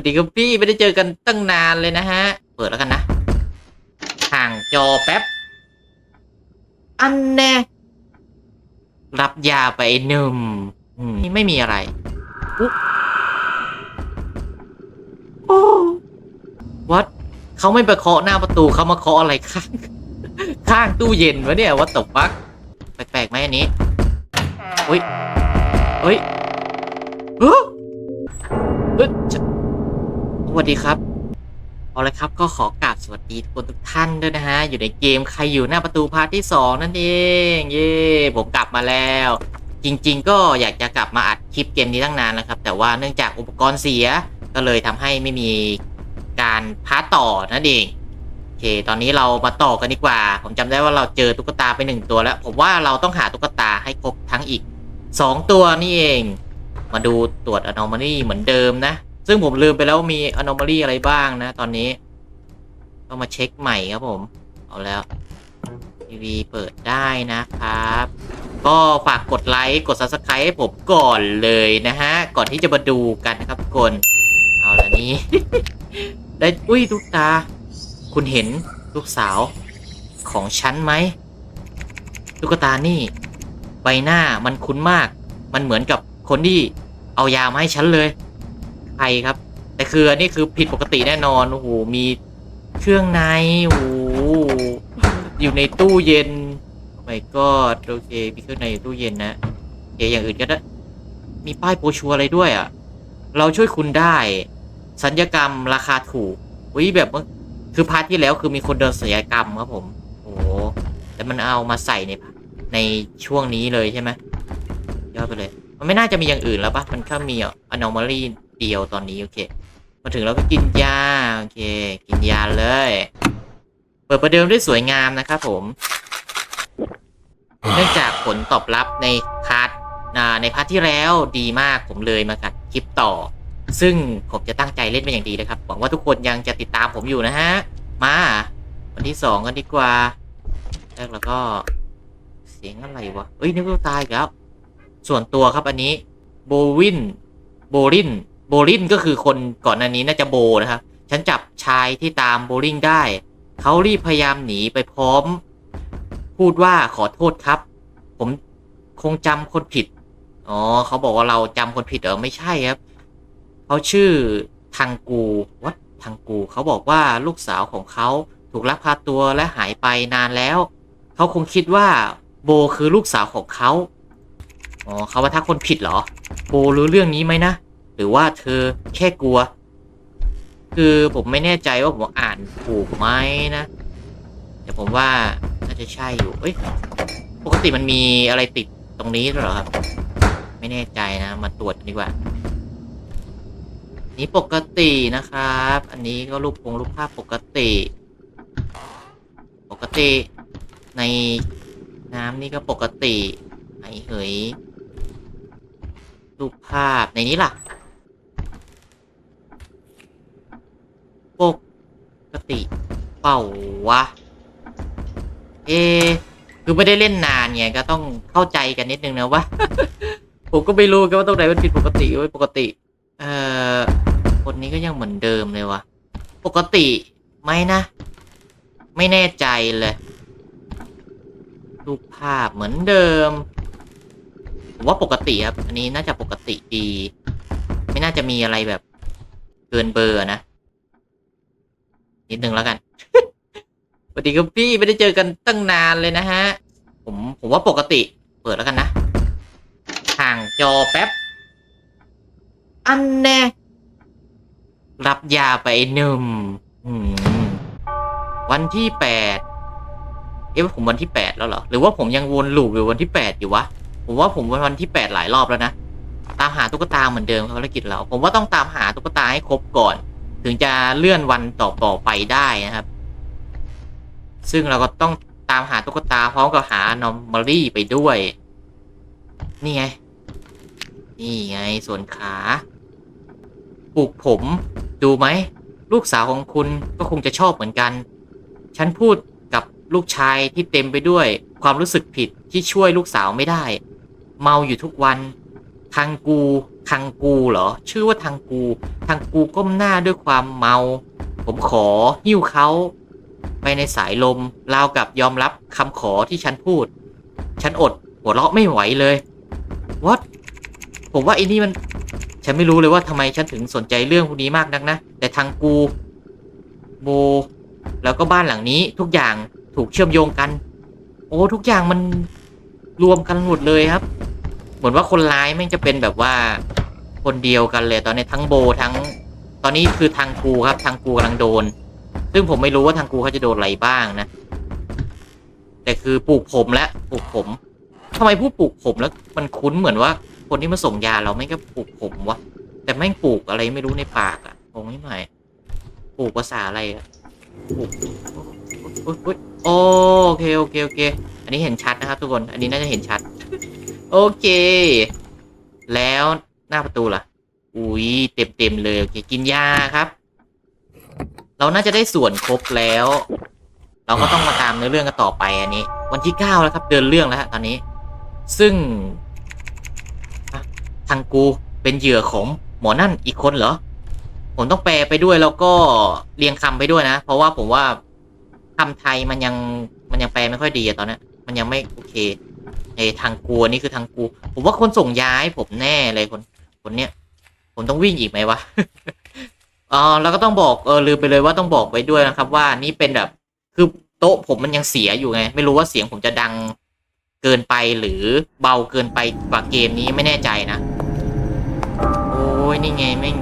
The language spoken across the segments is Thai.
วัสดีครับพี่ไม่ได้เจอกันตั้งนานเลยนะฮะ เปิดแล้วกันนะ ห่างจอแป๊บ อันแน่รับยาไปหนึ่มอืมไม่มีอะไรโอ้วัดเขาไม่ไปเคาะหน้าประตูเขามาเคาะอะไรข้าง ข้างตู้เย็นวะเนี่ยวัดตบปักแปลกๆไหมอันนี้อุ้ยเฮ้ยเฮ้ยเฮ้ยจะ วัสดีครับ เอาละครับก็ขอกราบสวัสดีทุกคนทุกท่านด้วยนะฮะ อยู่ในเกมใครอยู่หน้าประตูพาร์ทที่ 2 นั่นเอง เย่ผมกลับมาแล้ว จริง ๆ ก็อยากจะกลับมาอัดคลิปเกมนี้ตั้งนานแล้วครับ แต่ว่าเนื่องจากอุปกรณ์เสียก็เลยทำให้ไม่มีการพาร์ทต่อนั่นเองโอเค ตอนนี้เรามาต่อกันดีกว่า ผมจำได้ว่าเราเจอตุ๊กตาไปหนึ่งตัวแล้ว ผมว่าเราต้องหาตุ๊กตาให้ครบทั้งอีก 2 ตัวนี่เอง มาดูตรวจ anomaly เหมือนเดิมนะ ซึ่งผมลืมไปแล้วมี anomaly อะไรบ้างนะ ตอนนี้ต้องมาเช็คใหม่ครับผม เอาแล้วทีวีเปิดได้นะครับ ก็ฝากกดไลค์กด subscribe ให้ผมก่อนเลยนะฮะ ก่อนที่จะมาดูกันนะครับทุกคน เอาละนี่ได้อุ้ยตุ๊กตา คุณเห็นลูกสาวของฉันไหมตุ๊กตานี่ ใบหน้ามันคุ้นมาก มันเหมือนกับคนที่เอายามาให้ฉันเลย ใครครับ แต่คืออันนี้คือผิดปกติแน่นอนโอ้โหมีเครื่องในโอ้โหอยู่ในตู้เย็นโอ้ my god โอเคมีเครื่องในอยู่ตู้เย็นนะอเอย่างอื่นก็ได้มีป้ายโปรชัวอะไรด้วยอะ เราช่วยคุณได้ สัญญกรรมราคาถูกวิแบบว่าคือพาร์ทที่แล้วคือมีคนเดินศัลยกรรมครับผมโอ้แต่มันเอามาใส่ในในช่วงนี้เลยใช่ไหมยอดไปเลย มันไม่น่าจะมีอย่างอื่นแล้วปะมันแค่มีอะ anomaly เดียวตอนนี้โอเค มาถึงแล้วก็กินยาโอเค กินยาเลย เปิดประเดิมด้วยสวยงามนะครับผม เนื่องจากผลตอบรับในพาร์ทอ่าในพาร์ทที่แล้วดีมากผมเลยมากัดคลิปต่อ ซึ่งผมจะตั้งใจเล่นเป็นอย่างดีนะครับ หวังว่าทุกคนยังจะติดตามผมอยู่นะฮะ มาวันที่สองกันดีกว่าแรกแล้วก็เสียงอะไรวะเอ้ยนึกว่าตายอีกแล้ว ส่วนตัวครับอันนี้โบวินโบลินโบลินก็คือคนก่อนหน้านี้น่าจะโบนะครับ ฉันจับชายที่ตามโบลิงได้ เขารีบพยายามหนีไปพร้อม พูดว่าขอโทษครับ ผมคงจำคนผิด อ๋อเขาบอกว่าเราจำคนผิดเหรอไม่ใช่ครับเขาชื่อทังกูวัดทังกูเขาบอกว่าลูกสาวของเขาถูกลักพาตัวและหายไปนานแล้ว เขาคงคิดว่าโบคือลูกสาวของเขา อ๋อเขาว่าถ้าคนผิดเหรอโบรู้เรื่องนี้ไหมนะ หรือว่าเธอแค่กลัว คือผมไม่แน่ใจว่าผมอ่านถูกไหมนะ แต่ผมว่าน่าจะใช่อยู่ เอ้ย ปกติมันมีอะไรติดตรงนี้หรอครับ ไม่แน่ใจนะ มาตรวจดีกว่า นี่ปกตินะครับ อันนี้ก็รูปพงรูปภาพปกติ ปกติในน้ำนี่ก็ปกติไหนเหย รูปภาพในนี้ล่ะ ปกติเป่าวะ เอ คือไม่ได้เล่นนานไงก็ต้องเข้าใจกันนิดนึงนะว่า ผมก็ไม่รู้กันว่าตรงไหนมันผิดปกติไว้ปกติ เอ่อ คนนี้ก็ยังเหมือนเดิมเลยวะปกติไหมนะ ไม่แน่ใจเลยรูปภาพเหมือนเดิม ผมว่าปกติครับ อันนี้น่าจะปกติดี ไม่น่าจะมีอะไรแบบ เกินเบอร์นะ นิดนึงแล้วกันสวัสดีครับพี่ไม่ได้เจอกันตั้งนานเลยนะฮะ ผมผมว่าปกติ เปิดแล้วกันนะห่างจอแป๊บ อันแน่รับยาไปหนึ่งอืมวันที่แปดเอ๊ะผมวันที่แปดแล้วเหรอ หรือว่าผมยังวนลูปอยู่วันที่แปดอยู่วะ ผมว่าผมวันที่แปดหลายรอบแล้วนะ ตามหาตุ๊กตาเหมือนเดิมภารกิจเรา ผมว่าต้องตามหาตุ๊กตาให้ครบก่อน ถึงจะเลื่อนวันต่อต่อไปได้นะครับ ซึ่งเราก็ต้องตามหาตุ๊กตาพร้อมกับหานอมมอรี่ไปด้วย นี่ไง นี่ไงส่วนขาปลูกผมดูไหม ลูกสาวของคุณก็คงจะชอบเหมือนกัน ฉันพูดกับลูกชายที่เต็มไปด้วยความรู้สึกผิดที่ช่วยลูกสาวไม่ได้ เมาอยู่ทุกวัน ทางกูทางกูเหรอ ชื่อว่าทางกู ทางกูก้มหน้าด้วยความเมา ผมขอหิ้วเขาไปในสายลมราวกับยอมรับคำขอที่ฉันพูด ฉันอดหัวเราะไม่ไหวเลย what ผมว่าไอ้นี่มัน ฉันไม่รู้เลยว่าทำไมฉันถึงสนใจเรื่องพวกนี้มากนักนะ แต่ทางกูโบแล้วก็บ้านหลังนี้ทุกอย่างถูกเชื่อมโยงกัน โอ้ทุกอย่างมัน รวมกันหมดเลยครับ เหมือนว่าคนร้ายแม่งจะเป็นแบบว่าคนเดียวกันเลยตอนนี้ทั้งโบทั้ง ตอนนี้คือทางกูครับ ทางกูกำลังโดน ซึ่งผมไม่รู้ว่าทางกูเขาจะโดนอะไรบ้างนะ แต่คือปลูกผมและปลูกผมทำไมผู้ปลูกผมแล้วมันคุ้นเหมือนว่า คนที่มาส่งยาเราไม่ก็ปลูกผมวะแต่แม่งปลูกอะไรไม่รู้ในปากอะงงไม่หน่อยปลูกภาษาอะไรอะปลูกโอเคโอเคโอเค อันนี้เห็นชัดนะครับทุกคน อันนี้น่าจะเห็นชัด โอเค แล้วหน้าประตูล่ะ อุ้ยเต็มเต็มๆเลย โอเค กินยาครับ เราน่าจะได้ส่วนครบแล้ว เราก็ต้องมาตามเนื้อเรื่องกันต่อไปอันนี้ วันที่เก้าแล้วครับ เดินเรื่องแล้วตอนนี้ ซึ่งทางกูเป็นเหยื่อของหมอนั่นอีกคนเหรอ ผมต้องแปลไปด้วยแล้วก็เรียงคำไปด้วยนะ เพราะว่าผมว่าคำไทยมันยังมันยังแปลไม่ค่อยดีอะตอนนี้น มันยังไม่โอเคไอ้ทางกูอันนี่คือทางกู ผมว่าคนส่งย้ายผมแน่เลยคน คนเนี้ยผมต้องวิ่งอีกไหมวะอ๋อแล้วก็ต้องบอกเออลืมไปเลยว่าต้องบอกไว้ด้วยนะครับ ว่านี่เป็นแบบ คือโต๊ะผมมันยังเสียอยู่ไง ไม่รู้ว่าเสียงผมจะดังเกินไปหรือเบาเกินไปกว่าเกมนี้ไม่แน่ใจนะ โอ้ยนี่ไงแม่ง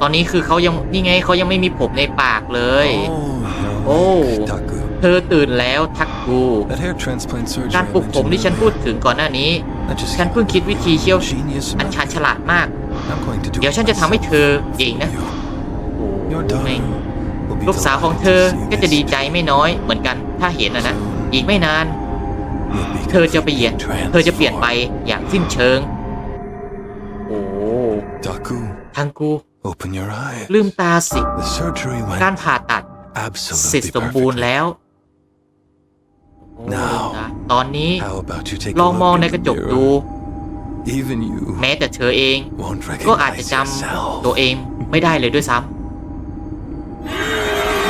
ตอนนี้คือเขายังนี่ไงเขายังไม่มีผมในปากเลย Oh, Oh. Taku. เธอตื่นแล้วทักกู That hair transplant surgery การ I ปลุกผม mentioned ที่ฉัน earlier, พูดถึงก่อนหน้านี้ I just ฉันเพิ่งคิดวิธีเชี่ยว genius อัน method. ชาญฉลาดมาก I'm going to do เดี๋ยว it ฉันจะทำให้เธอ myself เองนะ for you. โอ้ Your โหแม่ง daughter will be ลูกสาวของ delighted เธอ to see ก็จะดี this. ใจไม่น้อยเหมือนกันถ้าเห็นนะนะ Soon อีกไม่นาน you'll be เธอจะเปลี่ยน completely เธอจะเปลี่ยนไป transformed. อย่างสิ้นเชิง โอ้ Taku, ทางกู open your eyes. ลืมตาสิ The surgery การ went ผ่าตัดเสร็จ absolutely สมบูรณ์ perfectly. แล้วโอ้ Now ลืมตาตอนนี้ How about you take ล a องมอง look ใน in ก the ระจก mirror? ดู Even you แม้แต่เธอเอง won't ก็อาจจะ recognize จำ yourself. ตัวเองไม่ได้เลยด้วยซ้ำ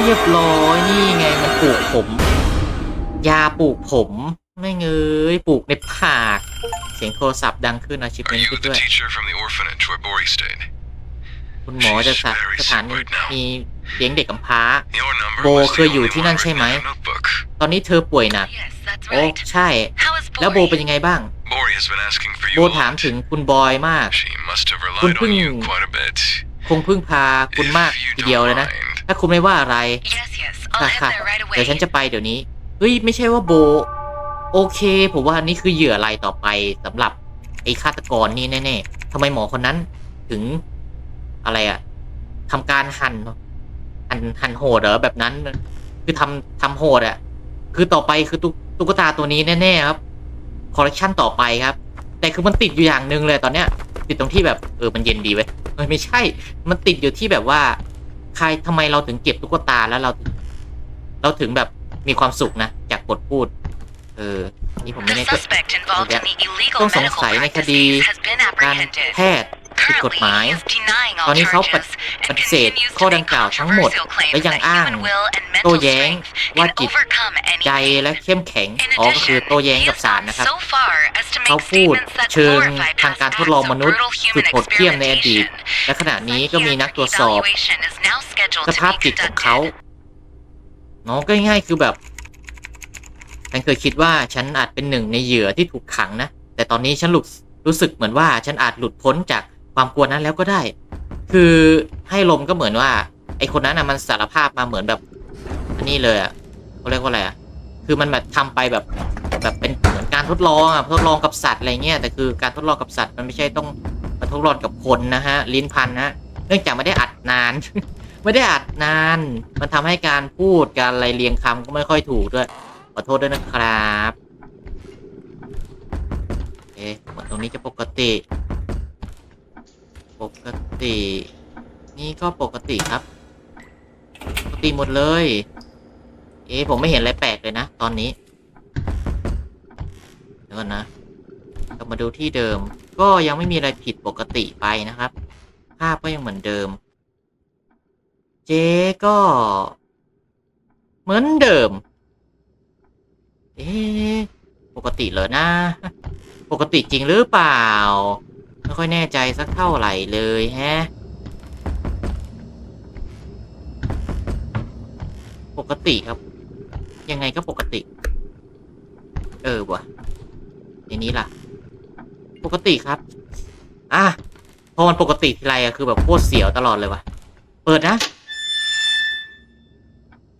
เรียบร้อยนี่ไงมันปลูกผม ยาปลูกผม ไม่เงยปลูกในปาก เสียงโทรศัพท์ดังขึ้นอาชิพเม Are น you ขึ้น the ด้วย teacher from the orphanage where Bori stayed? คุณหมอจะสถสถานีมีเลี้ยงเด็กกำพร้า Your number Bo was the เคยอยู่ที่นั่นใช่ไหม ตอนนี้เธอป่วยหนัก โอ้ใช่ แล้วโบเป็นยังไงบ้าง โบถามถึงคุณบอยมาก คุณพิ่งคงพึ่งพาคุณมากทีเดียวเลยนะ ถ้าคุณไม่ว่าอะไรค่ะค่ะเดี๋ยวฉันจะไปเดี๋ยวนี้ เฮ้ย ไม่ใช่ว่าโบ โอเค ผมว่านี่คือเหยื่ออะไรายต่อไปสำหรับไอ้ฆาตกรนี่แน่ๆทำไมหมอคนนั้นถึง อะไรอะทำการหั่นหั่นหั่นโหดเหรอแบบนั้น คือทำทำโหดอะคือต่อไปคือตุ๊กตุ๊กตาตัวนี้แน่ๆครับคอลเลคชันต่อไปครับ แต่คือมันติดอยู่อย่างหนึ่งเลยตอนเนี้ย ติดตรงที่แบบเออมันเย็นดีเว้ยเออไม่ใช่ มันติดอยู่ที่แบบว่า ใครทำไมเราถึงเก็บตุ๊กตาแล้วเราถึงเราถึงแบบมีความสุขนะจากบทพูด เออ นี่ผมไม่ The แน่ใจ suspect involved in the illegal ต้องสง medical สัยในคดี practices has been การ apprehended. แพทย์ ผิดกฎ Currently, หมาย he is denying ตอน all นี้เขาป charges ฏิ and ปฏิเสธ continues ข้อ to ดัง make กล่าวทั้งหมด controversial และยัง claims that อ้าง human will and โต้ mental แย้ง strength ว่า can จิต overcome ใจ anything. และเข้มแข็ง In อ๋อก็คือ addition, โต้แย้ง he กับ has ศาล gone นะครับ so far as to เขา make พูด statements that เชิง glorify ทาง past การทด acts ลอง of มนุษย์ brutal สุด human โหดเหี้ยมในอดีต experimentation. และขณะนี้ก็มีนักตรวจสอบ Evaluation is now scheduled ส to ภาพ be จิตของเขา conducted. เนาะก็ง่ายๆคือแบบฉันเคยคิดว่าฉันอาจเป็นหนึ่งในเหยื่อที่ถูกขังนะ แต่ตอนนี้ฉันหลุดรู้สึกเหมือนว่าฉันอาจหลุดพ้นจาก ความกลัวนั้นแล้วก็ได้ คือให้ลมก็เหมือนว่า ไอคนนั้นนะมันสารภาพมาเหมือนแบบ อันนี้เลยอะเขาเรียกว่าอะไรอะคือมันแบบทำไปแบบแบบเป็นเหมือนการทดลองอะทดลองกับสัตว์อะไรเงี้ยแต่คือการทดลองกับสัตว์มันไม่ใช่ต้องมาทดลองกับคนนะฮะลิ้นพันนะเนื่องจากไม่ได้อัดนาน ไม่ได้อัดนาน มันทำให้การพูดการอะไรเรียงคำก็ไม่ค่อยถูกด้วยขอโทษด้วยนะครับเอ๊ะหมดตรงนี้จะปกติ ปกติ นี่ก็ปกติครับ ปกติหมดเลย เอ๊ะผมไม่เห็นอะไรแปลกเลยนะ ตอนนี้เดี๋ยวก่อนนะกลับมาดูที่เดิม ก็ยังไม่มีอะไรผิดปกติไปนะครับ ภาพก็ยังเหมือนเดิม เจ๊ก็ เหมือนเดิม เอ๊ะปกติเหรอนะ ปกติจริงหรือเปล่า ไม่ค่อยแน่ใจสักเท่าไหร่เลยแฮะ ปกติครับ ยังไงก็ปกติ เออวะในนี้ล่ะ ปกติครับ อะพอมันปกติทีไรอะคือแบบโคตรเสียวตลอดเลยวะเปิดนะ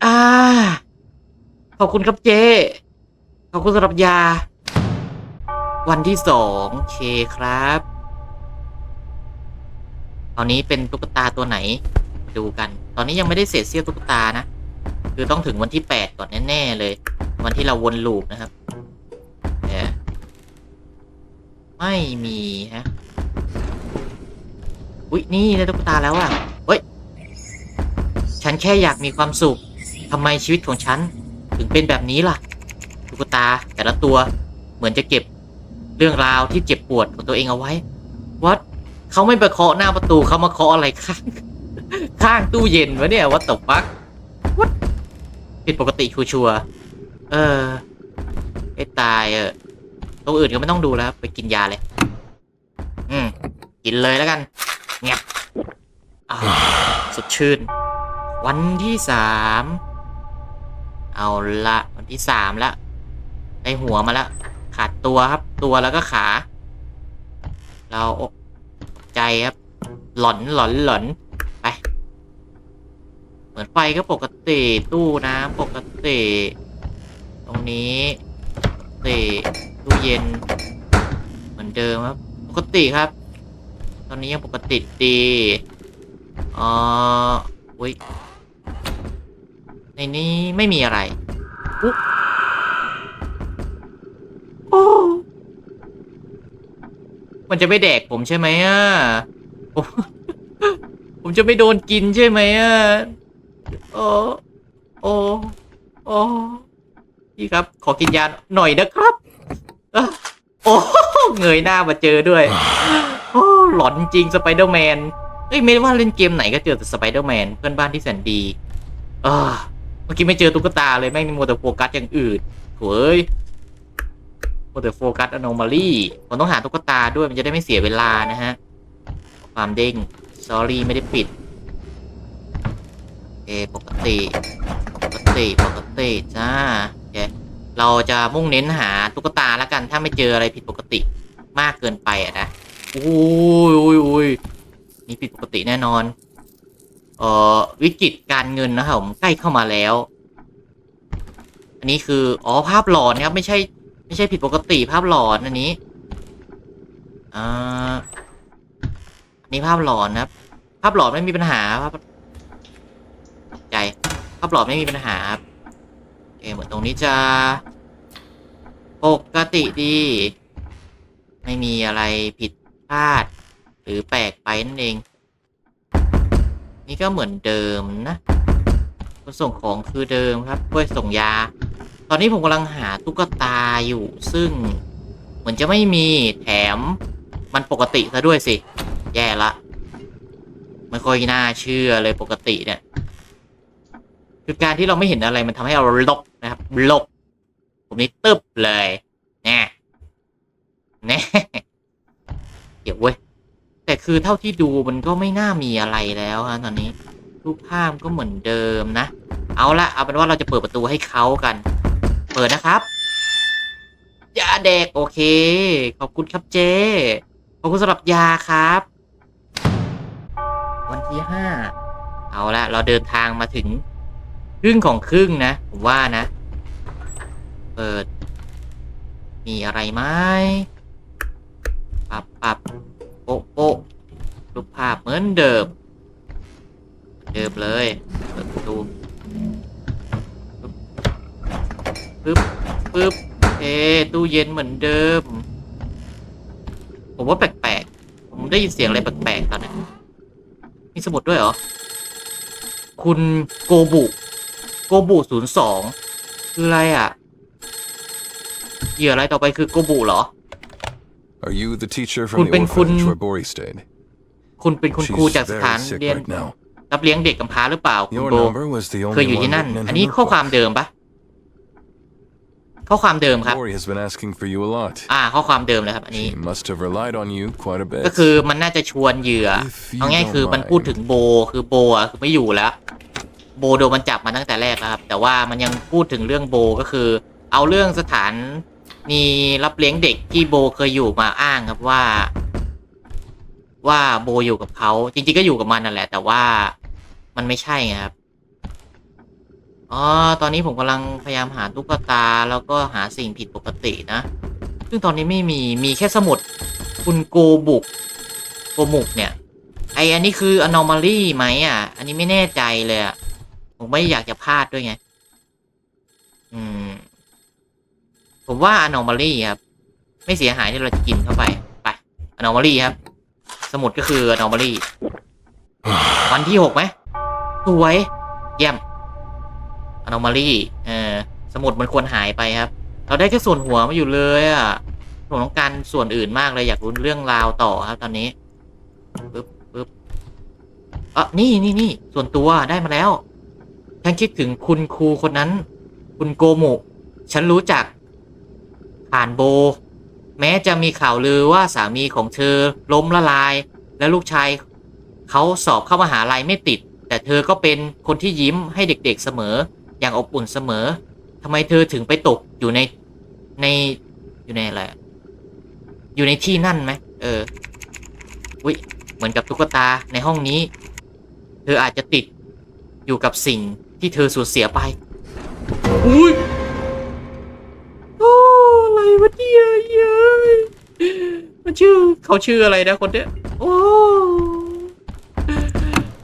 อ่า ขอบคุณครับเจขอบคุณสำหรับยา วันที่สองเคครับ ตอนนี้เป็นตุ๊กตาตัวไหนมาดูกัน ตอนนี้ยังไม่ได้เศษเสี้ยวตุ๊กตานะ คือต้องถึงวันที่แปดก่อนแน่ๆเลย วันที่เราวนลูปนะครับเไม่มีฮะ อุ๊ย นี่ได้ตุ๊กตาแล้วอะเฮ้ย ฉันแค่อยากมีความสุขทำไมชีวิตของฉัน ถึงเป็นแบบนี้ล่ะ ตุ๊กตาแต่ละตัวเหมือนจะเก็บเรื่องราวที่เจ็บปวดของตัวเองเอาไว้วัด เขาไม่ไปเคาะหน้าประตูเขามาเคาะอะไรข้างข้างตู้เย็นวะเนี่ยวัดตบปักวัดผิดปกติชัวร์ๆเออไอ้ตายเออตัวอื่นก็ไม่ต้องดูแล้ว ไปกินยาเลย อืม กินเลยแล้วกันเงียบสดชื่น วันที่สาม เอาละวันที่สามละได้หัวมาล้วขาดตัวครับ ตัวแล้วก็ขา เราอก ใจครับ หลอนหลอนหลอนไปเหมือนไฟก็ปกติตู้น้ำปกติ ตรงนี้ปกติตู้เย็น เหมือนเดิมครับ ปกติครับ ตอนนี้ยังปกติดีอ๋ออุ้ยในนี้ไม่มีอะไรอุ๊โอ้ มันจะไม่แดกผมใช่ไหมอะผมผมจะไม่โดนกินใช่ไหมอะโอ้โอ้โอ้พี่ครับ ขอกินยาหน่อยนะครับโอ้เงยหน้ามาเจอด้วยโอ้หลอนจริงสไปเดอร์แมนเอ้ยไม่ว่าเล่นเกมไหนก็เจอแต่สไปเดอร์แมนเพื่อนบ้านที่แสนดีเออเมื่อกี้ไม่เจอตุ๊กตาเลยแม่งมีโมวแต่โฟกัสอย่างอื่นโว้ย โมวแต่โฟกัสอโนมาลีผมต้องหาตุ๊กตาด้วยมันจะได้ไม่เสียเวลานะฮะ ความเด้ง sorry ไม่ได้ปิดโอปกติ ปกติ ปกติจ้าโอเคเราจะมุ่งเน้นหาตุ๊กตาแล้วกัน ถ้าไม่เจออะไรผิดปกติมากเกินไปอะนะอุ้ยอุ้ยอุ้ยนี่ผิดปกติแน่นอนเอ่อวิกฤตการเงินนะครับผมใกล้เข้ามาแล้ว อันนี้คือ อ๋อ ภาพหลอนนะครับ ไม่ใช่ ไม่ใช่ผิดปกติภาพหลอนอันนี้อ่าอันนี้ภาพหลอนนะครับ ภาพหลอนไม่มีปัญหาภาพใจ ภาพหลอนไม่มีปัญหาครับโอเคเหมือนตรงนี้จะ ปกติดี ไม่มีอะไรผิดพลาด หรือแปลกไปนั่นเอง นี่ก็เหมือนเดิมนะคนส่งของคือเดิมครับเพื่อส่งยา ตอนนี้ผมกำลังหาตุ๊กตาอยู่ ซึ่งเหมือนจะไม่มีแถมมันปกติซะด้วยสิ แย่ละ ไม่ค่อยน่าเชื่อเลยปกติเนี่ย คือการที่เราไม่เห็นอะไรมันทำให้เราลบนะครับลบผมนี่ตึบเลยแน่แน่เดี๋ยวเว้ยแต่คือเท่าที่ดูมันก็ไม่น่ามีอะไรแล้วฮะตอนนี้รูปภาพก็เหมือนเดิมนะ เอาละเอาเป็นว่าเราจะเปิดประตูให้เขากัน เปิดนะครับยาเด็กโอเค ขอบคุณครับเจขอบคุณสำหรับยาครับ วันที่ห้าเอาละเราเดินทางมาถึง ครึ่งของครึ่งนะ ผมว่านะ เปิด มีอะไรไหมปรับปรับโป๊ะโป๊ะรูปภาพเหมือนเดิม เดิมเลย เปิดประตู ปึ๊บปึ๊บเอ๊ะตู้เย็นเหมือนเดิม ผมว่าแปลกๆ ผมได้ยินเสียงอะไรแปลกๆตอนนี้มีสมุดด้วยเหรอ คุณโกบุโกบุศูนย์สองคืออะไรอะ เหยื่ออะไรต่อไปคือโกบุเหรอ Are you the teacher from Kun the pen kun- orphanage where Bori stayed? คุณเป็นคุณครู She's จากสถาน very sick เรียน right now. รับเลี้ยงเด็กกำพร้าหรือเปล่าคุณ Your โบ number was the เคย only อยู่ one ที่นั่น written in อัน her นี้ข้อความ notebook. เดิมปะ ข้อความเดิมครับ Bori has been asking for you a lot. อ่า ข้อความเดิมเลยครับอันนี้ She must have relied on you quite a ก็ bit. คือมันน่าจะชวนเหยื่อ If you เอาง่าย don't คือมัน mind. พูดถึงโบ คือโบอะคือไม่อยู่แล้ว โบโดนมันจับมาตั้งแต่แรกแล้วครับ แต่ว่ามันยังพูดถึงเรื่องโบก็คือ เอาเรื่องสถานมีรับเลี้ยงเด็กที่โบเคยอยู่มาอ้างครับว่า ว่าโบอยู่กับเขาจริงๆก็อยู่กับมันนั่นแหละ แต่ว่ามันไม่ใช่ไงครับ อ๋อ ตอนนี้ผมกำลังพยายามหาตุ๊กตาแล้วก็หาสิ่งผิดปกตินะ ซึ่งตอนนี้ไม่มี มีแค่สมุด คุณโกบุก โกมุกเนี่ย ไออันนี้คือ anomaly ไหมอะ อันนี้ไม่แน่ใจเลยอะ ผมไม่อยากจะพลาดด้วยไง อืม ผมว่า anomaly ครับ ไม่เสียหายที่เราจะกินเข้าไป ไป anomaly ครับ สมุดก็คือ anomaly วันที่หกไหมสวย เยี่ยม anomaly เออสมุดมันควรหายไปครับ เราได้แค่ส่วนหัวมาอยู่เลยอะผมต้องการส่วนอื่นมากเลยอยากรู้เรื่องราวต่อครับ ตอนนี้ปึ๊บปึ๊บอะนี่นี่นี่ส่วนตัวได้มาแล้วฉันคิดถึงคุณครูคนนั้น คุณโกมุฉันรู้จักผ่านโบ แม้จะมีข่าวลือว่าสามีของเธอล้มละลาย และลูกชายเขาสอบเข้ามหาลัยไม่ติด แต่เธอก็เป็นคนที่ยิ้มให้เด็กๆเสมอ อย่างอบอุ่นเสมอทำไมเธอถึงไปตกอยู่ในในอยู่ในอะไรอะอยู่ในที่นั่นไหมเออวิเหมือนกับตุ๊กตาในห้องนี้ เธออาจจะติดอยู่กับสิ่งที่เธอสูญเสียไปอุ้ยโอ้อะไรวะเนี่ยเย้ยมันชื่อเขาชื่ออะไรนะคนเนี้ยโอ้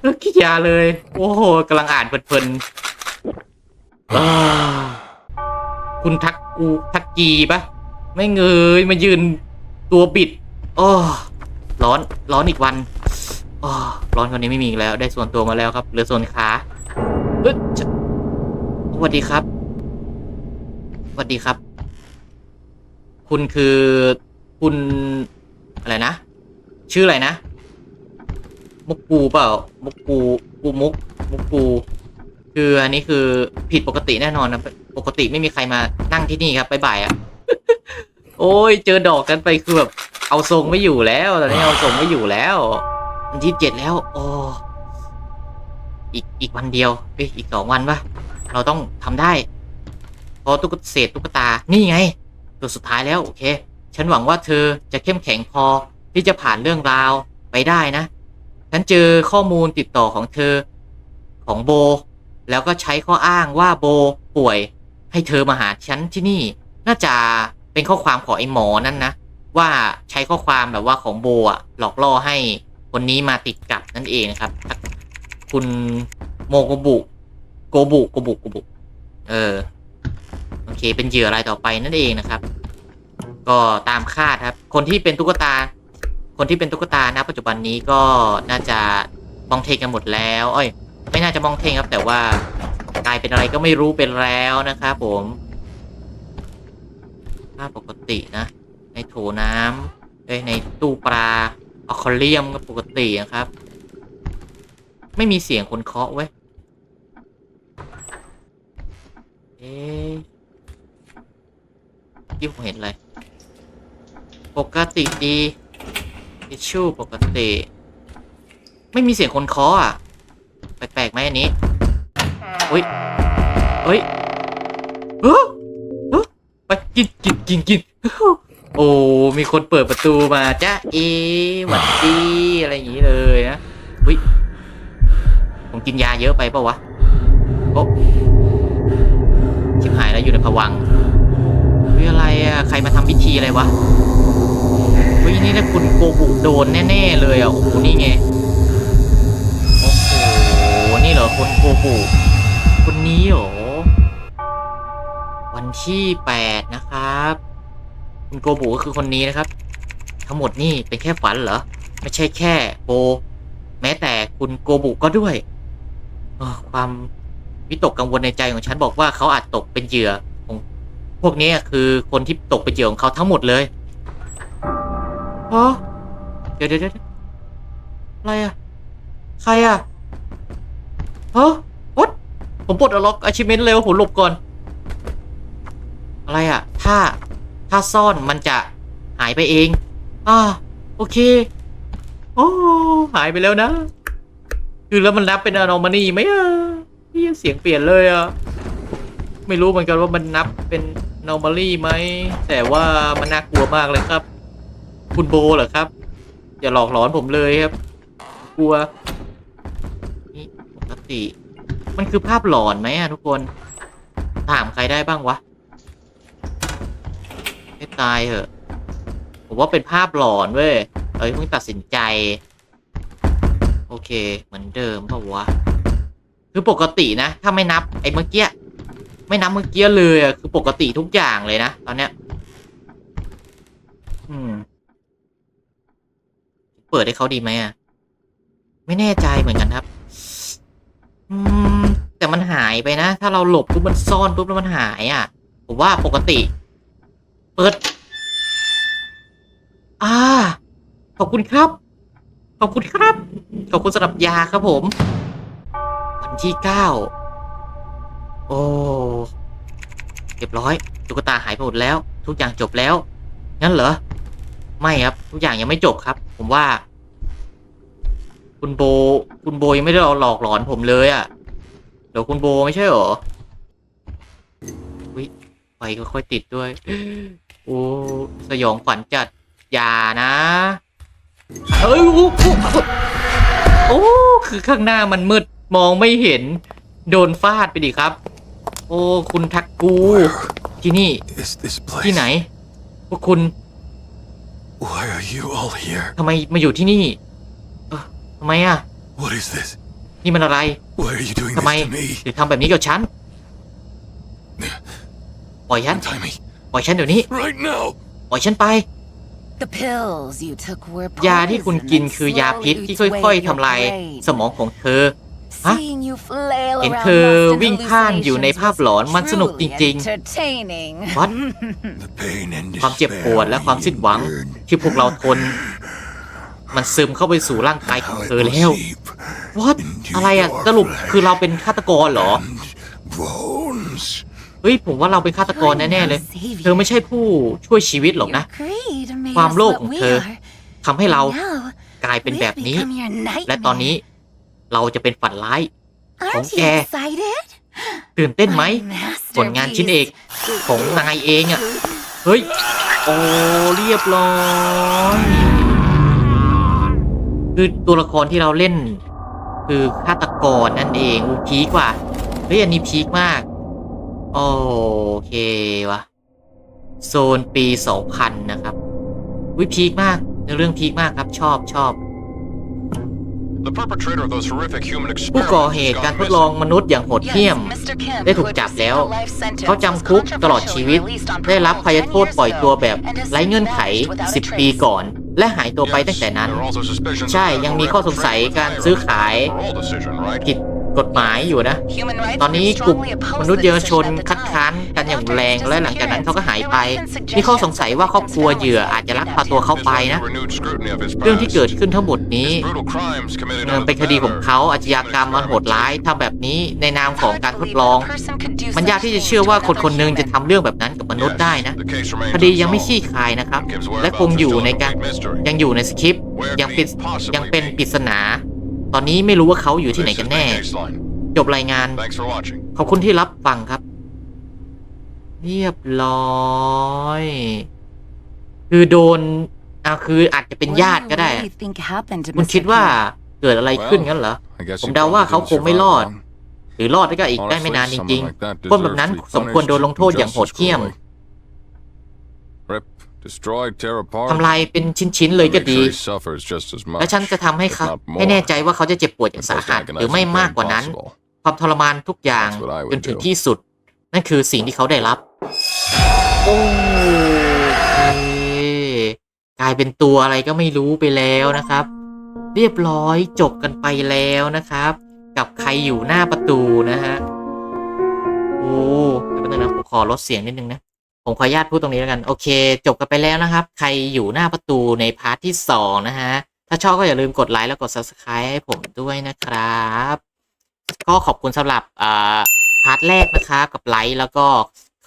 เลิกคิดยาเลย โอ้โหกำลังอ่านเพลินๆอ่า คุณทักกูทักกีปะไม่เงยมายืนตัวบิดอ้ร้อนร้อนอีกวันอ้ร้อนคนนี้ไม่มีอีกแล้ว ได้ส่วนตัวมาแล้วครับเหลือส่วนขาเอ้ยจะสวัสดีครับสวัสดีครับ คุณคือคุณอะไรนะ ชื่ออะไรนะ มุกกูเปล่า มุกกูกูมุก มุกกู คืออันนี้คือผิดปกติแน่นอนนะปกติไม่มีใครมานั่งที่นี่ครับบ่ายๆอะ โอ้ยเจอดอกกันไปคือแบบเอาทรงไม่อยู่แล้วตอนนี้เอาทรงไม่อยู่แล้ววันที่เจ็ดแล้ว โอ้อีกอีกวันเดียวเอ้ยอีกสองวันปะเราต้องทำได้พอตุ๊กเศษตุ๊กตา นี่ไง ตัวสุดท้ายแล้ว โอเค ฉันหวังว่าเธอจะเข้มแข็งพอที่จะผ่านเรื่องราวไปได้นะ ฉันเจอข้อมูลติดต่อของเธอของโบ แล้วก็ใช้ข้ออ้างว่าโบป่วย ให้เธอมาหาฉันที่นี่ น่าจะเป็นข้อความของไอ้หมอนั่นนะ ว่าใช้ข้อความแบบว่าของโบอะหลอกล่อให้คนนี้มาติดกับนั่นเองนะครับ คุณโมโกบุโกบุโกบุโกบุ เออ โอเค เป็นเหยื่อรายต่อไปนั่นเองนะครับ ก็ตามคาดครับ คนที่เป็นตุ๊กตา คนที่เป็นตุ๊กตาณปัจจุบันนี้ก็น่าจะมองเทกันหมดแล้ว อ้ย ไม่น่าจะมองเทงครับ แต่ว่ากลายเป็นอะไรก็ไม่รู้เป็นแล้วนะครับผมภาพปกตินะ ในโถน้ำเอ้ยในตู้ปลาอควาเรียมก็ปกตินะครับ ไม่มีเสียงคนเคาะเว้ยเอ๊ะที่ผมเห็นอะไรปกติดีทิชชู่ปกติ ไม่มีเสียงคนเคาะอะ ปลกๆไหมอันนี้อุ้ยเฮ้ยเฮ้ยเฮ้ยไปกินกินกินกินโอ้มีคนเปิดประตูมาจ้าเอหวัดดีอะไรอย่างนี้เลยนะอุ้ยผมกินยาเยอะไปเปล่าวะโอ้ชิบหายแล้วอยู่ในผวังค์เฮ้ยอะไรอะใครมาทำพิธีอะไรวะเฮ้ยนี่ถ้าคุณโกบุโดนแน่ๆเลยอะโอ้โหนี่ไง คนโกบุคนนี้เหรอ วันที่แปดนะครับคุณโกบุก็คือคนนี้นะครับ ทั้งหมดนี่เป็นแค่ฝันเหรอ ไม่ใช่แค่โบ แม้แต่คุณโกบุก็ด้วยออความวิตกกังวลในใจของฉันบอกว่าเขาอาจตกเป็นเหยื่อของพวกนี้คือคนที่ตกเป็นเหยื่อของเขาทั้งหมดเลยเดี๋ยวเดี๋ยวเดี๋ยวอะไรอะใครอะ เฮะวัดผมปลดล็อกอาชิเมนต์เร็วผมหลบก่อน อะไรอะถ้าถ้าซ่อนมันจะหายไปเองอ่าโอเค โอ้หายไปแล้วนะ คือแล้วมันนับเป็นอนอมานีไหมอะเหี้ยเสียงเปลี่ยนเลยอะ ไม่รู้เหมือนกันว่ามันนับเป็น normally ไหม แต่ว่ามันน่ากลัวมากเลยครับ คุณโบเหรอครับ อย่าหลอกหลอนผมเลยครับ กลัว ติ มันคือภาพหลอนไหมอะทุกคน ถามใครได้บ้างวะให้ตายเหอะ ผมว่าเป็นภาพหลอนเว้ยเอ้ยเพิ่งตัดสินใจ โอเค เหมือนเดิมเปล่าวะ คือปกตินะ ถ้าไม่นับไอ้เมื่อกี้ ไม่นับเมื่อกี้เลยอะคือปกติทุกอย่างเลยนะ ตอนเนี้ย อืม เปิดให้เขาดีไหมอะไม่แน่ใจเหมือนกันครับ อืมแต่มันหายไปนะ ถ้าเราหลบปุ๊บมันซ่อนปุ๊บแล้วมันหายอะ ผมว่าปกติ เปิด อ่า ขอบคุณครับ ขอบคุณครับ ขอบคุณสำหรับยาครับผม วันที่เก้า โอ้เรียบร้อยตุ๊กตาหายไปหมดแล้ว ทุกอย่างจบแล้ว งั้นเหรอ ไม่ครับ ทุกอย่างยังไม่จบครับ ผมว่า คุณโบ คุณโบยังไม่ได้หลอกหลอนผมเลยอะ่ะเดี๋ยวคุณโบไม่ใช่เหรอวิไฟก็ค่อยติดด้วย โอ้สยองขวัญจัด อย่านะเอ้ยโอ้โอ้โอ้คือข้างหน้ามันมืดมองไม่เห็น โดนฟาดไปดิครับ โอ้คุณทักกู ที่นี่ Is this place? ที่ไหน พวกคุณ Why are you all here? ทำไมมาอยู่ที่นี่เออทำไมอะ What is this? นี่มันอะไร Why are you doing ทำ this ไม to me? ถึงทำแบบนี้กับฉัน ปล่อยฉัน Untie me ปล่อยฉันเดี๋ยวนี้ right now. ปล่อยฉันไป The pills you took were ยาที่คุณกินคือยาพิษที่ค่อย ๆ ทำลายสมองของเธอ ฮะ Seeing you flail เห็น around เธอ lost in วิ่งพล่านอยู่ในภาพหลอน มันสนุกจ hallucinations ริง was truly entertaining. ๆวัด The pain and ความเจ็บปวดและความสิ้นหวัง ที่พวกเราทน มันซึมเข้าไปสู่ร่างกายของเธอแล้ววัดอะไรอะสรุปคือเราเป็นฆาตกรเหรอ bones. เฮ้ยผมว่าเราเป็นฆาตกรแน่ๆเลย เธอไม่ใช่ผู้ช่วยชีวิตหรอกนะ Your greed made ความ us โลภ what ของ we เธอ are. ทำให้เรา Now, กลายเป็นแบบ we've นี้ become your และตอนนี้ nightmare. เราจะเป็นฝันร้ายของ Aren't แก you excited? ตื่นเต้นไหม My ผลงานชิ้นเอก masterpiece. ของนายเองอะ่ะ เฮ้ย โอ้เรียบร้อย คือตัวละครที่เราเล่น คือฆาตกรนั่นเองอูพีกว่าเฮ้ยอันนี้พีคมาก โอเควะโซนปี 2000 นะครับวิพีคมากในเรื่องพีคมากครับชอบชอบ ผู้ก่อ experiments เห has ตุการ gone ทดลอง missing. มนุษย์อย่างโหดเหี้ยม Yes, Mr. Kim, ได้ถูก who had จับแล้ว received a life sentence, เขาจำคุกตลอดชีวิต ได้รับพยโทษปล่อยตัวแบบไร้เงื่อนไข 10 ปีก่อน และหายตัวไปตั้งแต่นั้น There are also suspicions ใช่ of ยังมีข้อสงสัยการซื้อขาย parole decision, right? ผิด กฎหมายอยู่นะ Human rights ตอนนี้ groups กลุ่ม strongly opposed มนุษย์เยาวชน the decision at the คัดค้าน time. กันอย่าง After แรง his และหลังจากนั้นเขาก็หายไป disappearance, มีข้อสง there สัย were ว่า even ครอบครัว suggestions เหยื่อ that อาจจะลัก he พาตัว kidnapped เขาไป This นะ led to renewed scrutiny of his เรื่องที่ past. เกิดขึ้นทั้งหมดนี้ His brutal crimes committed เออ under เป็น the คดีของ banner เขาอาชญากรรมมันโหดร้ายทำแบบนี้ในนามของการทดลอง มันยากที่จะเชื่อว่าคนคนหนึ่งจะทำเรื่องแบบนั้นกับมนุษย์ได้นะ Yes, the case remains คดียังไม่ unsolved. ขี้คายนะครับ Kim's และคง whereabouts อยู่ are still ใน a การ complete mystery. ยังอยู่ในสคริปต์ Where ยัง could เป็น he possibly ยังเป็น be? ปริศนา ตอนนี้ไม่รู้ว่าเขาอยู่ที่ไหน This กัน is แน่ the Caseline. จบรายงาน Thanks for watching. ขอบคุณที่รับฟังครับ เรียบร้อย คือโดนอ่าคืออาจจะเป็นญาติก็ได้ What do you really think happened to คุณ Mr. คิดว่า Kim? เกิดอะไรขึ้นงั้นเหรอ I guess ผม you เดาว่า probably เขา didn't คงไม่ survive รอด long. หรือรอดก็อีกได้ไม่ Honestly, นานจ someone ริง like that ๆคนแบบ deserves นั้น to be สมควรโดน punished ลงโทษอย่างโหด just as เหี้ยม ทำลายเป็นชิ้นๆเลยก็ Make ดี sure he suffers just as much. และฉันจะทำให้เขา if not more. ให้แน่ใจว่าเขาจะเจ็บปวดอย่าง The สา most หัสหรือไม่ agonizing มาก pain กว่านั้น possible. ความทรมานทุกอย่าง That's what I would จนถึง do. ที่สุด นั่นคือสิ่งที่เขาได้รับ โอเคกลายเป็นตัวอะไรก็ไม่รู้ไปแล้วนะครับ เรียบร้อยจบกันไปแล้วนะครับ กับใครอยู่หน้าประตูนะฮะโอ้เดี๋ยวแป๊บนึงนะผมขอลดเสียงนิดนึงนะ ผมขออนุญาตพูดตรงนี้แล้วกัน โอเค จบกันไปแล้วนะครับ ใครอยู่หน้าประตูในพาร์ทที่สองนะฮะ ถ้าชอบก็อย่าลืมกดไลค์แล้วกด subscribe ให้ผมด้วยนะครับ ก็ขอบคุณสำหรับพาร์ทแรกนะครับกับไลค์แล้วก็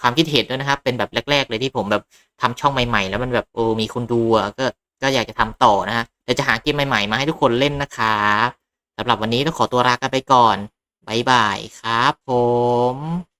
ความคิดเห็นด้วยนะครับ เป็นแบบแรก ๆ เลยที่ผมแบบทำช่องใหม่ ๆ แล้วมันแบบโอ้มีคนดูก็ก็อยากจะทำต่อนะฮะเดี๋ยวจะหาเกมใหม่ๆ มาให้ทุกคนเล่นนะครับสำหรับวันนี้ต้องขอตัวลากันไปก่อนบ๊ายบายครับผม